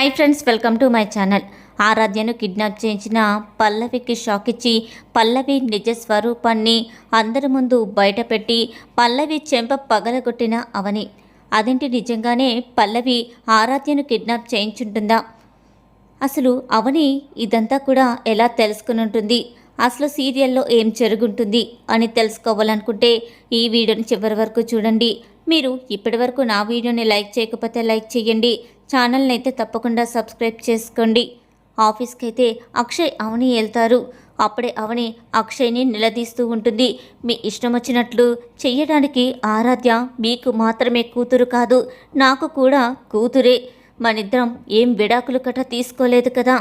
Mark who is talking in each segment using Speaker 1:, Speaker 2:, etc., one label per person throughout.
Speaker 1: Hi friends welcome to my channel ఆరాధ్యను kidnap చేయించిన పల్లవికి shock ఇచ్చి పల్లవి నిజ స్వరూపాన్ని అందరి ముందు బయటపెట్టి పల్లవి చెంప పగలగొట్టిన అవని. అదేంటి నిజంగానే పల్లవి ఆరాధ్యను కిడ్నాప్ చేయించుంటుందా? అసలు అవని ఇదంతా కూడా ఎలా తెలుసుకుని ఉంటుంది? అసలు సీరియల్లో ఏం జరుగుంటుంది అని తెలుసుకోవాలనుకుంటే ఈ వీడియోని చివరి వరకు చూడండి. మీరు ఇప్పటి వరకు నా వీడియోని లైక్ చేయకపోతే లైక్ చేయండి. ఛానల్ని అయితే తప్పకుండా సబ్స్క్రైబ్ చేసుకోండి. ఆఫీస్కి అయితే అక్షయ్ అవని వెళ్తారు అప్పుడే అవని అక్షయ్ని నిలదీస్తూ ఉంటుంది. మీ ఇష్టం వచ్చినట్లు చెయ్యడానికి ఆరాధ్య మీకు మాత్రమే కూతురు కాదు నాకు కూడా కూతురే. మనిద్దరం ఏం విడాకులు కట్ట తీసుకోలేదు కదా.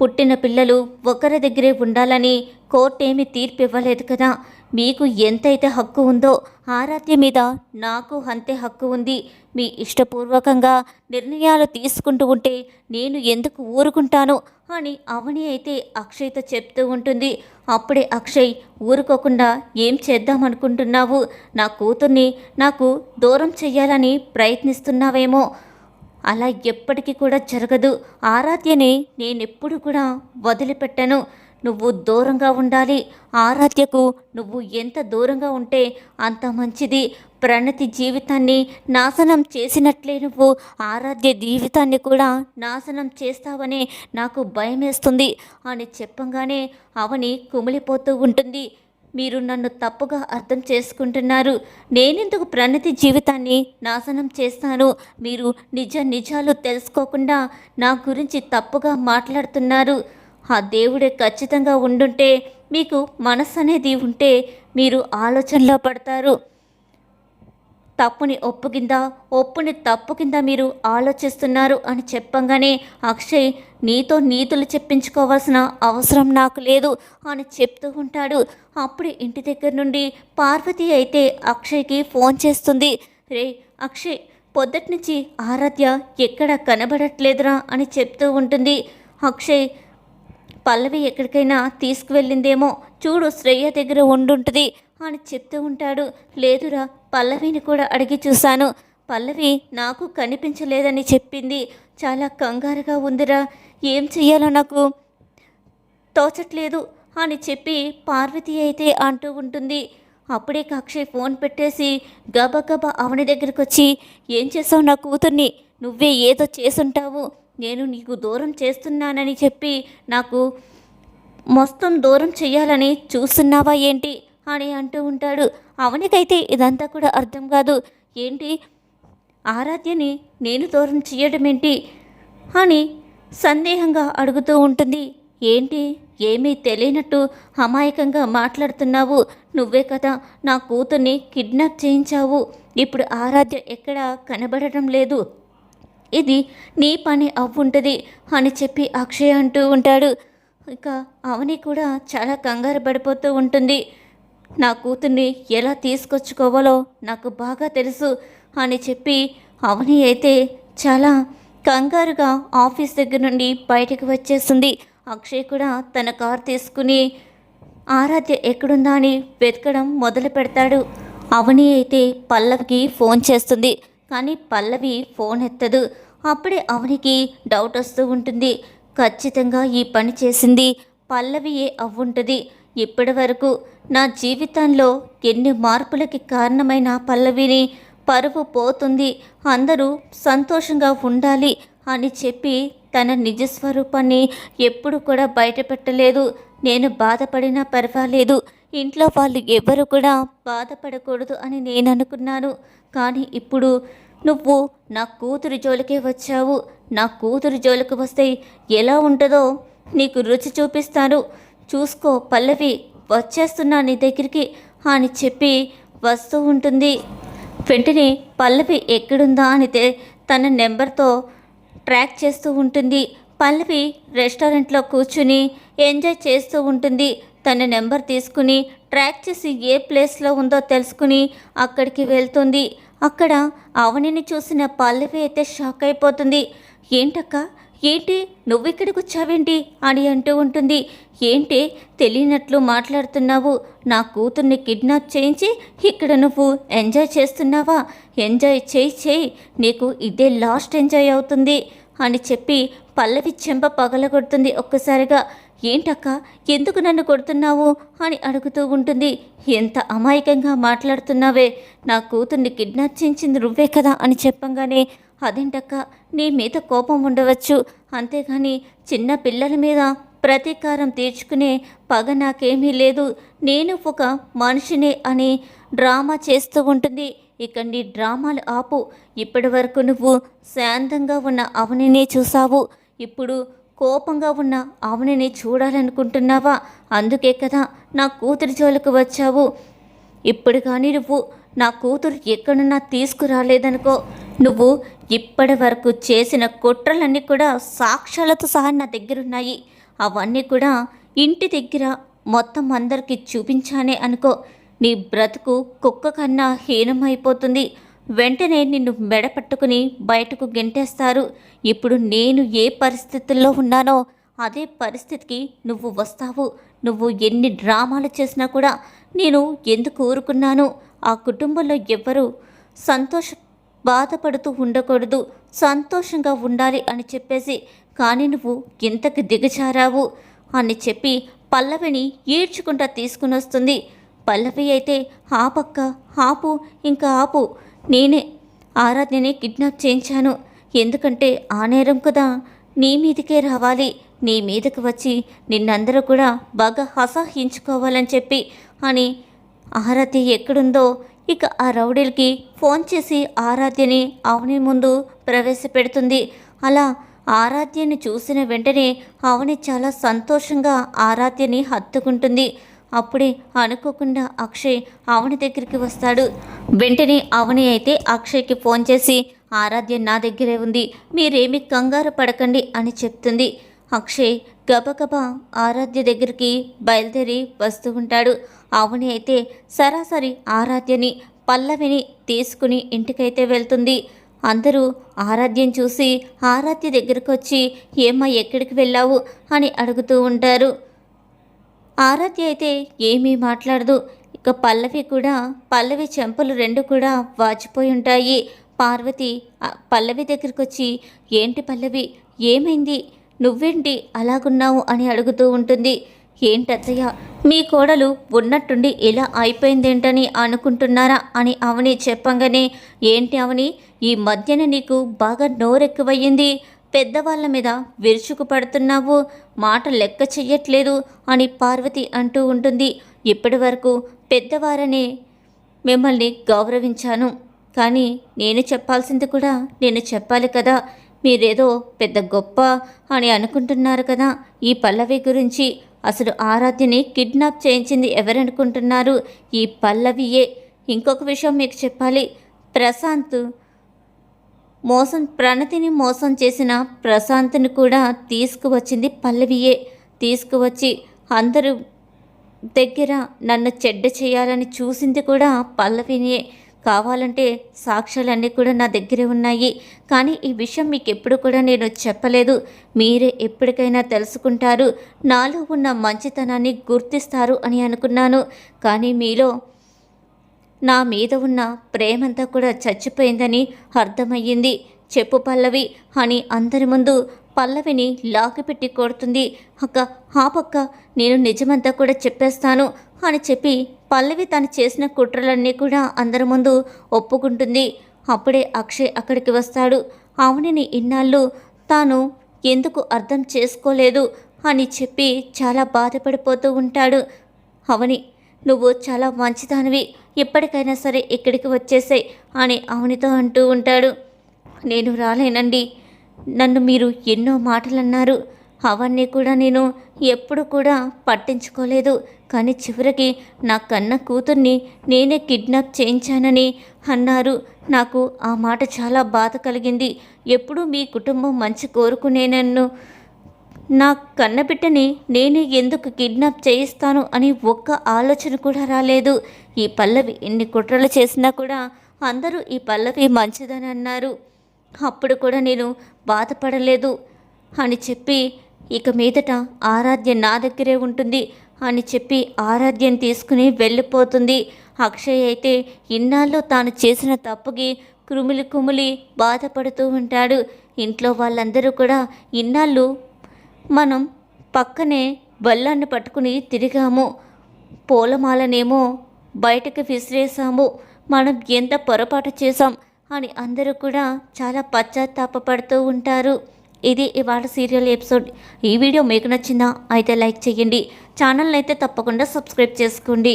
Speaker 1: పుట్టిన పిల్లలు ఒకరి దగ్గరే ఉండాలని కోర్టు ఏమి తీర్పు ఇవ్వలేదు కదా. మీకు ఎంతైతే హక్కు ఉందో ఆరాధ్య మీద నాకు అంతే హక్కు ఉంది. మీ ఇష్టపూర్వకంగా నిర్ణయాలు తీసుకుంటూ ఉంటే నేను ఎందుకు ఊరుకుంటాను? అని అవని అయితే అక్షయ్తో చెప్తూ ఉంటుంది. అప్పుడే అక్షయ్ ఊరుకోకుండా ఏం చేద్దామనుకుంటున్నావు? నా కూతుర్ని నాకు దూరం చేయాలని ప్రయత్నిస్తున్నావేమో. అలా ఎప్పటికీ కూడా జరగదు. ఆరాధ్యని నేనెప్పుడు కూడా వదిలిపెట్టను. నువ్వు దూరంగా ఉండాలి. ఆరాధ్యకు నువ్వు ఎంత దూరంగా ఉంటే అంత మంచిది. ప్రణతి జీవితాన్ని నాశనం చేసినట్లే నువ్వు. ఆరాధ్య జీవితాన్ని కూడా నాశనం చేస్తావని నాకు భయమేస్తుంది అని చెప్పంగానే అవని కుమిలిపోతూ ఉంటుంది. మీరు నన్ను తప్పుగా అర్థం చేసుకుంటున్నారు. నేనెందుకు ప్రణతి జీవితాన్ని నాశనం చేస్తాను? మీరు నిజ నిజాలు తెలుసుకోకుండా నా గురించి తప్పుగా మాట్లాడుతున్నారు. ఆ దేవుడే ఖచ్చితంగా ఉండుంటే మీకు మనస్సు అనేది ఉంటే మీరు ఆలోచనలో పడతారు. తప్పుని ఒప్పు కింద ఒప్పుని తప్పు కింద మీరు ఆలోచిస్తున్నారు అని చెప్పంగానే అక్షయ్ నీతో నీతులు చెప్పించుకోవాల్సిన అవసరం నాకు లేదు అని చెప్తూ ఉంటాడు. అప్పుడు ఇంటి దగ్గర నుండి పార్వతి అయితే అక్షయ్కి ఫోన్ చేస్తుంది. రే అక్షయ్ పొద్దుటి నుంచి ఆరాధ్య ఎక్కడ కనబడట్లేదురా అని చెప్తూ ఉంటుంది. అక్షయ్ పల్లవి ఎక్కడికైనా తీసుకువెళ్ళిందేమో. చూడు శ్రేయ దగ్గర ఉండుంటుంది అని చెప్తూ ఉంటాడు. లేదురా పల్లవిని కూడా అడిగి చూశాను. పల్లవి నాకు కనిపించలేదని చెప్పింది. చాలా కంగారుగా ఉందిరా. ఏం చెయ్యాలో నాకు తోచట్లేదు అని చెప్పి పార్వతి అయితే అంటూ ఉంటుంది. అప్పుడే అక్షయ్ ఫోన్ పెట్టేసి గబగబా అవని దగ్గరికి వచ్చి ఏం చేసావు నా కూతుర్ని? నువ్వే ఏదో చేసుంటావు. నేను నీకు దూరం చేస్తున్నానని చెప్పి నాకు మొత్తం దూరం చేయాలని చూస్తున్నావా ఏంటి అని అంటూ ఉంటాడు. అవనికైతే ఇదంతా కూడా అర్థం కాదు. ఏంటి? ఆరాధ్యని నేను దూరం చేయడం ఏంటి? అని సందేహంగా అడుగుతూ ఉంటుంది. ఏంటి? ఏమీ తెలియనట్టు అమాయకంగా మాట్లాడుతున్నావు. నువ్వే కదా నా కూతుర్ని కిడ్నాప్ చేయించావు. ఇప్పుడు ఆరాధ్య ఎక్కడా కనబడటం లేదు. ఇది నీ పని అవ్వుంటుంది అని చెప్పి అక్షయ్ అంటూ ఉంటాడు. ఇక అవని కూడా చాలా కంగారు పడిపోతూ ఉంటుంది. నా కూతుర్ని ఎలా తీసుకొచ్చుకోవాలో నాకు బాగా తెలుసు అని చెప్పి అవని అయితే చాలా కంగారుగా ఆఫీస్ దగ్గర నుండి బయటకు వచ్చేస్తుంది. అక్షయ్ కూడా తన కార్ తీసుకుని ఆరాధ్య ఎక్కడుందా అని వెతకడం మొదలు పెడతాడు అవని అయితే పల్లవికి ఫోన్ చేస్తుంది. కానీ పల్లవి ఫోన్ ఎత్తదు. అప్పుడే అవనికి డౌట్ వస్తూ ఉంటుంది. ఖచ్చితంగా ఈ పని చేసింది పల్లవియే అవ్వుంటుంది. ఇప్పటి వరకు నా జీవితంలో ఎన్ని మార్పులకి కారణమైన పల్లవిని పరువు పోతుంది. అందరూ సంతోషంగా ఉండాలి అని చెప్పి తన నిజస్వరూపాన్ని ఎప్పుడు కూడా బయటపెట్టలేదు. నేను బాధపడినా పర్వాలేదు. ఇంట్లో వాళ్ళు ఎవరు కూడా బాధపడకూడదు అని నేను అనుకున్నాను కానీ ఇప్పుడు నువ్వు నా కూతురు జోలికే వచ్చావు. నా కూతురు జోలికి వస్తే ఎలా ఉంటుందో నీకు రుచి చూపిస్తాను. చూసుకో పల్లవి వచ్చేస్తున్నా నీ దగ్గరికి అని చెప్పి వస్తూ ఉంటుంది. వెంటనే పల్లవి ఎక్కడుందా అని తన నెంబర్తో ట్రాక్ చేస్తూ ఉంటుంది. పల్లవి రెస్టారెంట్లో కూర్చుని ఎంజాయ్ చేస్తూ ఉంటుంది. తన నెంబర్ తీసుకుని ట్రాక్ చేసి ఏ ప్లేస్లో ఉందో తెలుసుకుని అక్కడికి వెళ్తుంది. అక్కడ అవనిని చూసిన పల్లవి అయితే షాక్ అయిపోతుంది. ఏంటక్క? ఏంటి? నువ్వు ఇక్కడికి వచ్చావేంటి? అని అంటూ ఉంటుంది. ఏంటి? తెలియనట్లు మాట్లాడుతున్నావు. నా కూతుర్ని కిడ్నాప్ చేయించి ఇక్కడ నువ్వు ఎంజాయ్ చేస్తున్నావా? ఎంజాయ్ చేయి చేయి. నీకు ఇదే లాస్ట్ ఎంజాయ్ అవుతుంది. అని చెప్పి పల్లవి చెంప పగలగొడుతుంది ఒక్కసారిగా. ఏంటక్క ఎందుకు నన్ను కొడుతున్నావు? అని అడుగుతూ ఉంటుంది. ఎంత అమాయకంగా మాట్లాడుతున్నావే నా కూతుర్ని కిడ్నాప్ చేయించింది నువ్వే కదా అని చెప్పంగానే అదేంటక్క నీ మీద కోపం ఉండవచ్చు. అంతేగాని చిన్న పిల్లల మీద ప్రతీకారం తీర్చుకునే పగ నాకేమీ లేదు. నేను ఒక మనిషినే అని డ్రామా చేస్తూ ఉంటుంది. ఇక నీ డ్రామాలు ఆపు. ఇప్పటి వరకు నువ్వు శాంతంగా ఉన్న అవనినే చూసావు ఇప్పుడు కోపంగా ఉన్న అవనిని చూడాలనుకుంటున్నావా? అందుకే కదా నా కూతురి జోలికి వచ్చావు. ఇప్పుడు కానీ నువ్వు నా కూతురు ఎక్కడున్నా తీసుకురాలేదనుకో నువ్వు ఇప్పటి వరకు చేసిన కుట్రలన్నీ కూడా సాక్ష్యాలతో సహా నా దగ్గరున్నాయి. అవన్నీ కూడా ఇంటి దగ్గర మొత్తం అందరికీ చూపించానే అనుకో నీ బ్రతుకు కుక్క కన్నా హీనమైపోతుంది. వెంటనే నిన్ను మెడ పట్టుకుని బయటకు గెంటేస్తారు. ఇప్పుడు నేను ఏ పరిస్థితుల్లో ఉన్నానో అదే పరిస్థితికి నువ్వు వస్తావు. నువ్వు ఎన్ని డ్రామాలు చేసినా కూడా నేను ఎందుకు ఊరుకున్నాను? ఆ కుటుంబంలో ఎవ్వరూ సంతోష బాధపడుతూ ఉండకూడదు. సంతోషంగా ఉండాలి అని చెప్పేసి కానీ నువ్వు ఇంతకు దిగజారావు అని చెప్పి పల్లవిని ఈడ్చుకుంటా తీసుకుని వస్తుంది పల్లవి అయితే ఆపక్క ఆపు ఇంకా ఆపు. నేనే ఆరాధ్యని కిడ్నాప్ చేయించాను. ఎందుకంటే ఆ నేరం కదా. నీ మీదకే రావాలి. నీ మీదకి వచ్చి నిన్నందరూ కూడా బాగా అసహించుకోవాలని చెప్పి అని ఆరాధ్య ఎక్కడుందో ఇక ఆ రౌడీలకి ఫోన్ చేసి ఆరాధ్యని అవని ముందు ప్రవేశపెడుతుంది. అలా ఆరాధ్యని చూసిన వెంటనే అవని చాలా సంతోషంగా ఆరాధ్యని హత్తుకుంటుంది. అప్పుడే అనుకోకుండా అక్షయ్ అవని దగ్గరికి వస్తాడు. వెంటనే అవని అయితే అక్షయ్కి ఫోన్ చేసి ఆరాధ్య నా దగ్గరే ఉంది. మీరేమి కంగారు పడకండి అని చెప్తుంది. అక్షయ్ గబగబా ఆరాధ్య దగ్గరికి బయలుదేరి వస్తూ ఉంటాడు. అవని అయితే సరాసరి ఆరాధ్యని పల్లవిని తీసుకుని ఇంటికైతే వెళ్తుంది. అందరూ ఆరాధ్యం చూసి ఆరాధ్య దగ్గరకు వచ్చి ఏమ్మా ఎక్కడికి వెళ్ళావు? అని అడుగుతూ ఉంటారు. ఆరాధ్య అయితే ఏమీ మాట్లాడదు. ఇక పల్లవి కూడా పల్లవి చెంపలు రెండు కూడా వాచిపోయి ఉంటాయి. పార్వతి పల్లవి దగ్గరికి వచ్చి ఏంటి పల్లవి ఏమైంది? నువ్వేంటి అలాగున్నావు? అని అడుగుతూ ఉంటుంది. ఏంటత్తయ్య మీ కోడలు ఉన్నట్టుండి ఇలా అయిపోయిందేంటని అనుకుంటున్నారా? అని అవని చెప్పంగానే ఏంటి అవని ఈ మధ్యన నీకు బాగా నోరెక్కువయ్యింది. పెద్దవాళ్ళ మీద విరుచుకు పడుతున్నావు మాట లెక్క చెయ్యట్లేదు అని పార్వతి అంటూ ఉంటుంది. ఇప్పటి వరకు పెద్దవారనే మిమ్మల్ని గౌరవించాను. కానీ నేను చెప్పాల్సింది కూడా నేను చెప్పాలి కదా. మీరేదో పెద్ద గొప్ప అని అనుకుంటున్నారు కదా. ఈ పల్లవి గురించి అసలు ఆరాధ్యని కిడ్నాప్ చేయించింది ఎవరనుకుంటున్నారు? ఈ పల్లవియే. ఇంకొక విషయం మీకు చెప్పాలి. ప్రశాంత్ మోసం ప్రణతిని మోసం చేసిన ప్రశాంత్ని కూడా తీసుకువచ్చింది పల్లవియే. తీసుకువచ్చి అందరూ దగ్గర నన్ను చెడ్డ చేయాలని చూసింది కూడా పల్లవినే. కావాలంటే సాక్ష్యాలన్నీ కూడా నా దగ్గరే ఉన్నాయి. కానీ ఈ విషయం మీకు ఎప్పుడు కూడా నేను చెప్పలేదు. మీరే ఎప్పటికైనా తెలుసుకుంటారు. నాలో ఉన్న మంచితనాన్ని గుర్తిస్తారు అని అనుకున్నాను. కానీ మీలో నా మీద ఉన్న ప్రేమంతా కూడా చచ్చిపోయిందని అర్థమయ్యింది. చెప్పు పల్లవి అని అందరి ముందు పల్లవిని లాగిపెట్టి కొడుతుంది అక్క ఆపక్క నేను నిజమంతా కూడా చెప్పేస్తాను అని చెప్పి పల్లవి తను చేసిన కుట్రలన్నీ కూడా అందరి ముందు ఒప్పుకుంటుంది. అప్పుడే అక్షయ్ అక్కడికి వస్తాడు. అవనిని ఇన్నాళ్ళు తాను ఎందుకు అర్థం చేసుకోలేదు అని చెప్పి చాలా బాధపడిపోతూ ఉంటాడు. అవని నువ్వు చాలా మంచిదానివి. ఎప్పటికైనా సరే ఇక్కడికి వచ్చేసాయి అని అవనితో అంటూ ఉంటాడు. నేను రాలేనండి. నన్ను మీరు ఎన్నో మాటలు అన్నారు అవన్నీ కూడా నేను ఎప్పుడు కూడా పట్టించుకోలేదు. కానీ చివరికి నా కన్న కూతుర్ని నేనే కిడ్నాప్ చేయించానని అన్నారు. నాకు ఆ మాట చాలా బాధ కలిగింది. ఎప్పుడూ మీ కుటుంబం మంచి కోరుకునే నన్ను నా కన్నబిడ్డని నేనే ఎందుకు కిడ్నాప్ చేయిస్తాను అని ఒక్క ఆలోచన కూడా రాలేదు. ఈ పల్లవి ఎన్ని కుట్రలు చేసినా కూడా అందరూ ఈ పల్లవి మంచిదని అన్నారు. అప్పుడు కూడా నేను బాధపడలేదు. అని చెప్పి ఇక మీదట ఆరాధ్య నా దగ్గరే ఉంటుంది. అని చెప్పి ఆరాధ్యం తీసుకుని వెళ్ళిపోతుంది. అక్షయ్ అయితే ఇన్నాళ్ళు తాను చేసిన తప్పుకి కృమిలి కుమిలి బాధపడుతూ ఉంటాడు. ఇంట్లో వాళ్ళందరూ కూడా ఇన్నాళ్ళు మనం పక్కనే బల్లాన్ని పట్టుకుని తిరిగాము. పూలమాలనేమో బయటకు విసిరేసాము మనం ఎంత పొరపాటు చేసాం అని అందరూ కూడా చాలా పశ్చాత్తాపడుతూ ఉంటారు. ఇది ఇవాళ సీరియల్ ఎపిసోడ్. ఈ వీడియో మీకు నచ్చిందా? అయితే లైక్ చేయండి. ఛానల్ని అయితే తప్పకుండా సబ్స్క్రైబ్ చేసుకోండి.